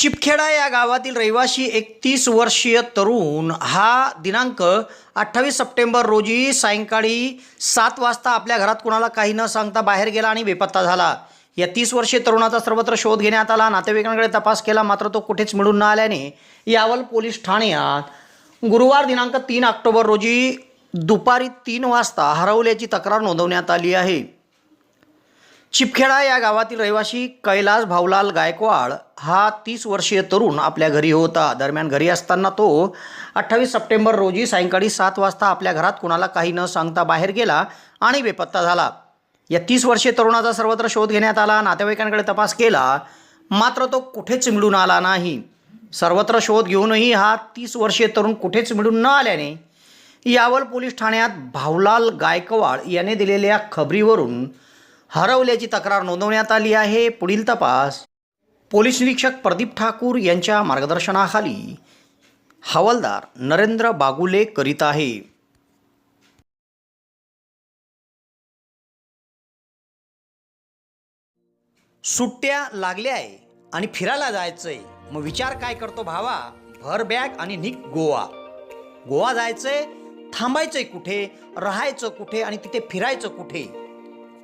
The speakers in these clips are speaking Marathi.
चिपखेडा या गावातील रहिवासी एकतीस वर्षीय तरुण हा दिनांक अठ्ठावीस सप्टेंबर रोजी सायंकाळी सात वाजता आपल्या घरात कुणाला काही न सांगता बाहेर गेला आणि बेपत्ता झाला. या तीस वर्षीय तरुणाचा सर्वत्र शोध घेण्यात आला. नातेवाईकांकडे तपास केला मात्र तो कुठेच मिळून न आल्याने यावल पोलीस ठाण्यात गुरुवार दिनांक तीन ऑक्टोबर रोजी दुपारी तीन वाजता हरवल्याची तक्रार नोंदवण्यात आली आहे. चिपखेडा या गावातील रहिवासी कैलास भाऊलाल गायकवाड हा तीस वर्षीय तरुण आपल्या घरी होता. दरम्यान घरी असताना तो अठ्ठावीस सप्टेंबर रोजी सायंकाळी सात वाजता आपल्या घरात कुणाला काही न सांगता बाहेर गेला आणि बेपत्ता झाला. या तीस वर्षीय तरुणाचा सर्वत्र शोध घेण्यात आला नातेवाईकांकडे तपास केला मात्र तो कुठेच मिळून आला नाही. सर्वत्र शोध घेऊनही हा तीस वर्षीय तरुण कुठेच मिळून न आल्याने यावल पोलीस ठाण्यात भाऊलाल गायकवाड याने दिलेल्या खबरीवरून हरवल्याची तक्रार नोंदवण्यात आली आहे. पुढील तपास. पोलीस निरीक्षक प्रदीप ठाकूर यांच्या मार्गदर्शनाखाली हवालदार नरेंद्र बागुले करीत आहे. सुट्ट्या लागल्या आहे आणि फिरायला जायचंय. मग विचार काय करतो भावा? भर बॅग आणि निक गोवा. गोवा जायचंय थांबायचंय कुठे? राहायचं कुठे? आणि तिथे फिरायचं कुठे?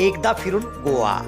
एकदा फिरून गोवा.